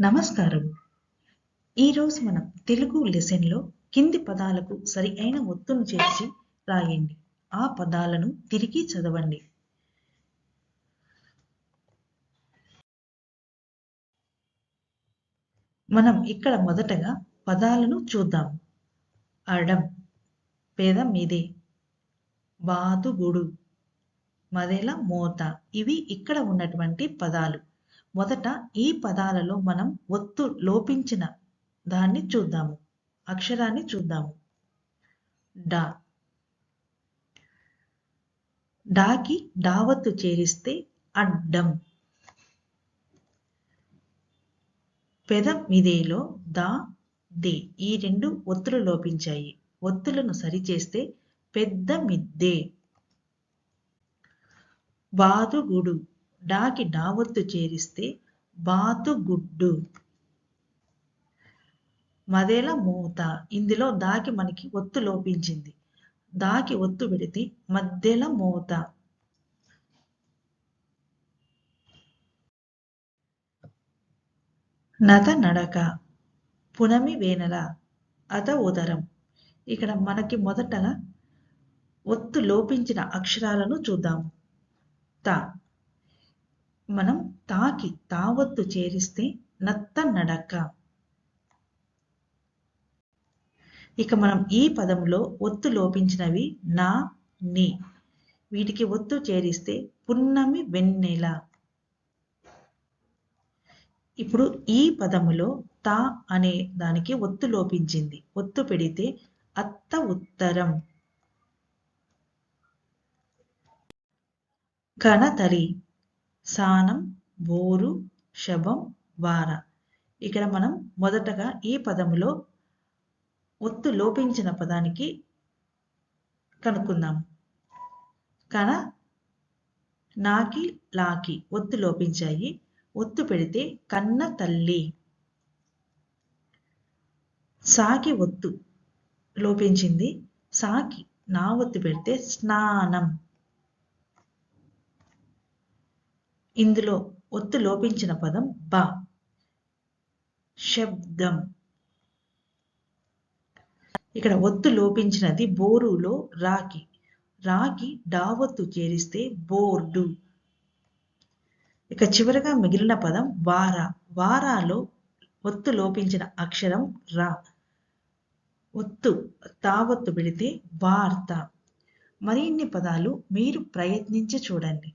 నమస్కారం. ఈరోజు మనం తెలుగు లెసన్లో కింది పదాలకు సరి అయిన ఒత్తును చేర్చి రాయండి. ఆ పదాలను తిరిగి చదవండి. మనం ఇక్కడ మొదటగా పదాలను చూద్దాం. అడం పేద మీదే. బాదుగుడు మదెల మోత. ఇవి ఇక్కడ ఉన్నటువంటి పదాలు. మొదట ఈ పదాలలో మనం ఒత్తు లోపించిన దాన్ని చూద్దాము. అక్షరాన్ని చూద్దాము. డా. డాకి డావత్తు చేరిస్తే అడ్డం. పెద మిదేలో దా దే ఈ రెండు ఒత్తులు లోపించాయి. ఒత్తులను సరిచేస్తే పెద్ద మిద్దే. బాదుగుడు డాకి డావత్తు చేరిస్తే బాతుగుడ్డు మదేల మూత. ఇందులో దాకి మనకి ఒత్తు లోపించింది. దాకి ఒత్తు పెడితే మధ్యల మూత. నత నడక. పునమి వేనల. అత ఉదరం. ఇక్కడ మనకి మొదట ఒత్తు లోపించిన అక్షరాలను చూద్దాం. త. మనం తాకి తావత్తు చేరిస్తే నత్త నడక. ఇక మనం ఈ పదంలో ఒత్తు లోపించినవి నా ని. వీటికి ఒత్తు చేరిస్తే పున్నమి వెన్నెల. ఇప్పుడు ఈ పదములో తా అనే దానికి ఒత్తు లోపించింది. ఒత్తు పెడితే అత్త ఉత్తరం. కనతరి సానం బోరు శబం వార. ఇక్కడ మనం మొదటగా ఈ పదములో ఒత్తు లోపించిన పదానికి కనుక్కుందాం. కన నాకి లాకి ఒత్తు లోపించాయి. ఒత్తు పెడితే కన్న తల్లి. సాకి ఒత్తు లోపించింది. సాకి నా ఒత్తు పెడితే స్నానం. ఇందులో ఒత్తు లోపించిన పదం బ. శబ్దం. ఇక్కడ ఒత్తు లోపించినది బోరులో రాకి. రాకి డావొత్తు చేరిస్తే బోర్డు. ఇక చివరగా మిగిలిన పదం వార. వారాలో ఒత్తు లోపించిన అక్షరం రా. ఒత్తు తావొత్తు పెడితే వార్త. మరిన్ని పదాలు మీరు ప్రయత్నించి చూడండి.